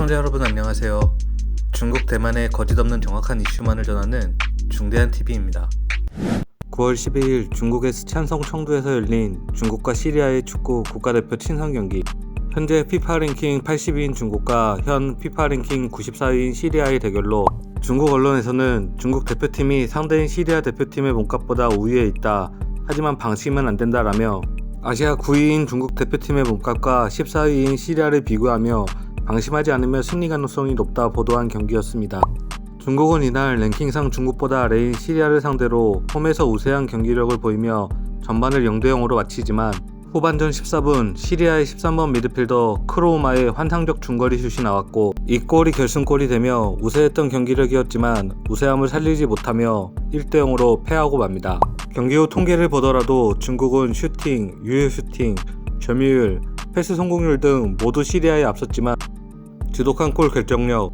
시청자 여러분 안녕하세요. 중국 대만의 거짓없는 정확한 이슈만을 전하는 중대한 TV입니다. 9월 12일 중국의 스촨성 청두에서 열린 중국과 시리아의 축구 국가대표 친선 경기. 현재 FIFA 랭킹 80위인 중국과 현 FIFA 랭킹 94위인 시리아의 대결로 중국 언론에서는 중국 대표팀이 상대인 시리아 대표팀의 몸값보다 우위에 있다. 하지만 방심은 안 된다라며 아시아 9위인 중국 대표팀의 몸값과 14위인 시리아를 비교하며 방심하지 않으면 승리 가능성이 높다 보도한 경기였습니다. 중국은 이날 랭킹상 중국보다 아래인 시리아를 상대로 홈에서 우세한 경기력을 보이며 전반을 0대 0으로 마치지만 후반전 14분 시리아의 13번 미드필더 크로우마의 환상적 중거리 슛이 나왔고 이 골이 결승골이 되며 우세했던 경기력이었지만 우세함을 살리지 못하며 1대 0으로 패하고 맙니다. 경기 후 통계를 보더라도 중국은 슈팅, 유효 슈팅, 점유율, 패스 성공률 등 모두 시리아에 앞섰지만 지독한 골 결정력,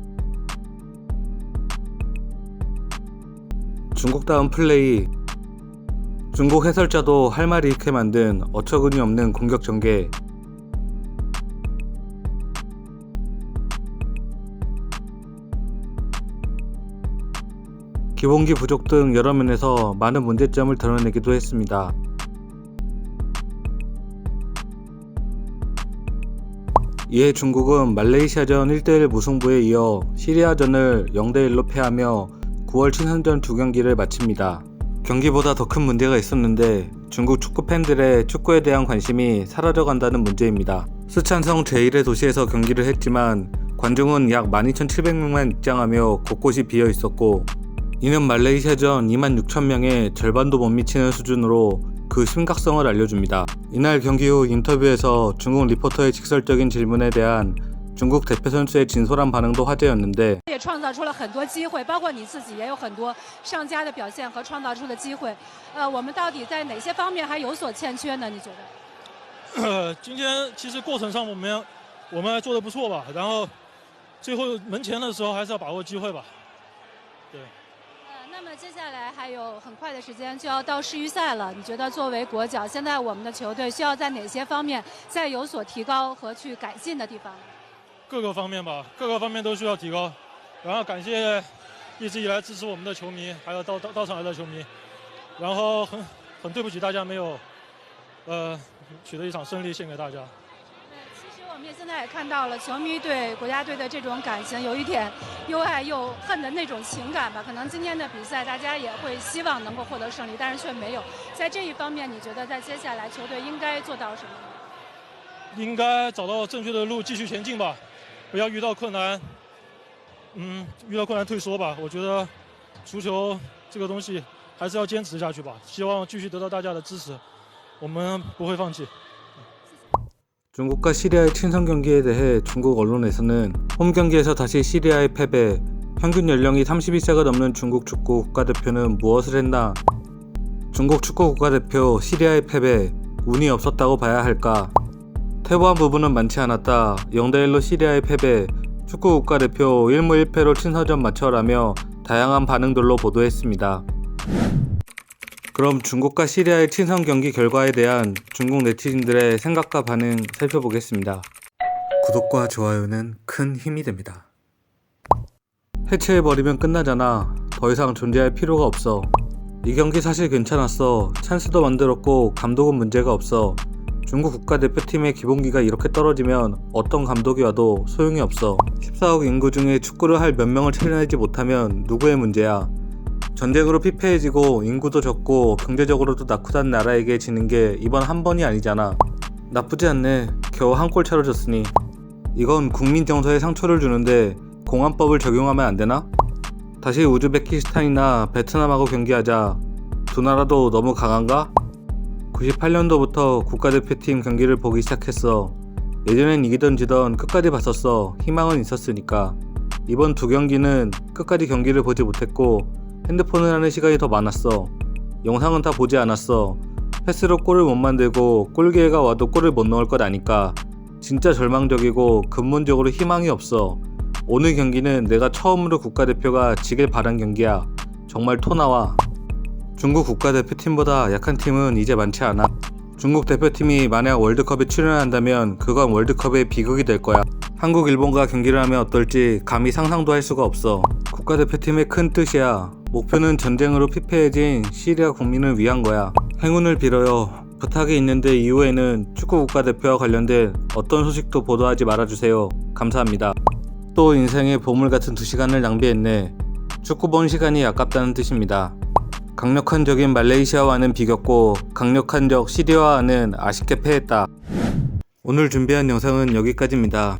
중국다운 플레이, 중국 해설자도 할 말이 잃게 만든 어처구니 없는 공격 전개, 기본기 부족 등 여러 면에서 많은 문제점을 드러내기도 했습니다. 이에 중국은 말레이시아전 1대1 무승부에 이어 시리아전을 0대1로 패하며 9월 친선전 두 경기를 마칩니다. 경기보다 더 큰 문제가 있었는데 중국 축구 팬들의 축구에 대한 관심이 사라져간다는 문제입니다. 스촨성 제1의 도시에서 경기를 했지만 관중은 약 12,700명만 입장하며 곳곳이 비어 있었고 이는 말레이시아전 26,000명의 절반도 못 미치는 수준으로 그 심각성을 알려줍니다. 이날 경기 후 인터뷰에서 중국 리포터의 직설적인 질문에 대한 중국 대표 선수의 진솔한 반응도 화제였는데 接下来还有很快的时间就要到世预赛了，你觉得作为国脚，现在我们的球队需要在哪些方面再有所提高和去改进的地方？各个方面吧，各个方面都需要提高。然后感谢一直以来支持我们的球迷，还有到到到场来的球迷。然后很很对不起大家没有呃取得一场胜利献给大家。我们也现在也看到了球迷对国家队的这种感情，有一点又爱又恨的那种情感吧。可能今天的比赛，大家也会希望能够获得胜利，但是却没有。在这一方面，你觉得在接下来球队应该做到什么？应该找到正确的路，继续前进吧，不要遇到困难，嗯，遇到困难退缩吧。我觉得足球这个东西还是要坚持下去吧。希望继续得到大家的支持，我们不会放弃。 중국과 시리아의 친선 경기에 대해 중국 언론에서는 홈 경기에서 다시 시리아의 패배, 평균 연령이 32세가 넘는 중국 축구 국가대표는 무엇을 했나? 중국 축구 국가대표 시리아의 패배, 운이 없었다고 봐야 할까? 퇴보한 부분은 많지 않았다. 0대1로 시리아의 패배, 축구 국가대표 1무 1패로 친선전 마쳐라며 다양한 반응들로 보도했습니다. 그럼 중국과 시리아의 친선 경기 결과에 대한 중국 네티즌들의 생각과 반응 살펴보겠습니다. 구독과 좋아요는 큰 힘이 됩니다. 해체해버리면 끝나잖아. 더 이상 존재할 필요가 없어. 이 경기 사실 괜찮았어. 찬스도 만들었고 감독은 문제가 없어. 중국 국가대표팀의 기본기가 이렇게 떨어지면 어떤 감독이 와도 소용이 없어. 14억 인구 중에 축구를 할 몇 명을 차려내지 못하면 누구의 문제야. 전쟁으로 피폐해지고 인구도 적고 경제적으로도 낙후단 나라에게 지는 게 이번 한 번이 아니잖아. 나쁘지 않네. 겨우 한 골 차로 졌으니. 이건 국민 정서에 상처를 주는데 공안법을 적용하면 안 되나? 다시 우즈베키스탄이나 베트남하고 경기하자. 두 나라도 너무 강한가? 98년도부터 국가대표팀 경기를 보기 시작했어. 예전엔 이기던 지던 끝까지 봤었어. 희망은 있었으니까. 이번 두 경기는 끝까지 경기를 보지 못했고 핸드폰을 하는 시간이 더 많았어. 영상은 다 보지 않았어. 패스로 골을 못 만들고 골 기회가 와도 골을 못 넣을 것 아니까 진짜 절망적이고 근본적으로 희망이 없어. 오늘 경기는 내가 처음으로 국가대표가 지길 바란 경기야. 정말 토 나와. 중국 국가대표팀보다 약한 팀은 이제 많지 않아. 중국 대표팀이 만약 월드컵에 출연한다면 그건 월드컵의 비극이 될 거야. 한국, 일본과 경기를 하면 어떨지 감히 상상도 할 수가 없어. 국가대표팀의 큰 뜻이야. 목표는 전쟁으로 피폐해진 시리아 국민을 위한 거야. 행운을 빌어요. 부탁이 있는데 이후에는 축구 국가대표와 관련된 어떤 소식도 보도하지 말아주세요. 감사합니다. 또 인생의 보물 같은 두 시간을 낭비했네. 축구 본 시간이 아깝다는 뜻입니다. 강력한 적인 말레이시아와는 비겼고 강력한 적 시리아와는 아쉽게 패했다. 오늘 준비한 영상은 여기까지입니다.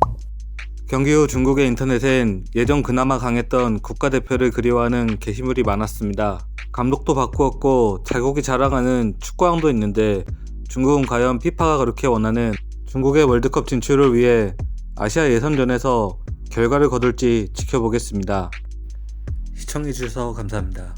경기 후 중국의 인터넷엔 예전 그나마 강했던 국가대표를 그리워하는 게시물이 많았습니다. 감독도 바꾸었고 자국이 자랑하는 축구왕도 있는데 중국은 과연 피파가 그렇게 원하는 중국의 월드컵 진출을 위해 아시아 예선전에서 결과를 거둘지 지켜보겠습니다. 시청해주셔서 감사합니다.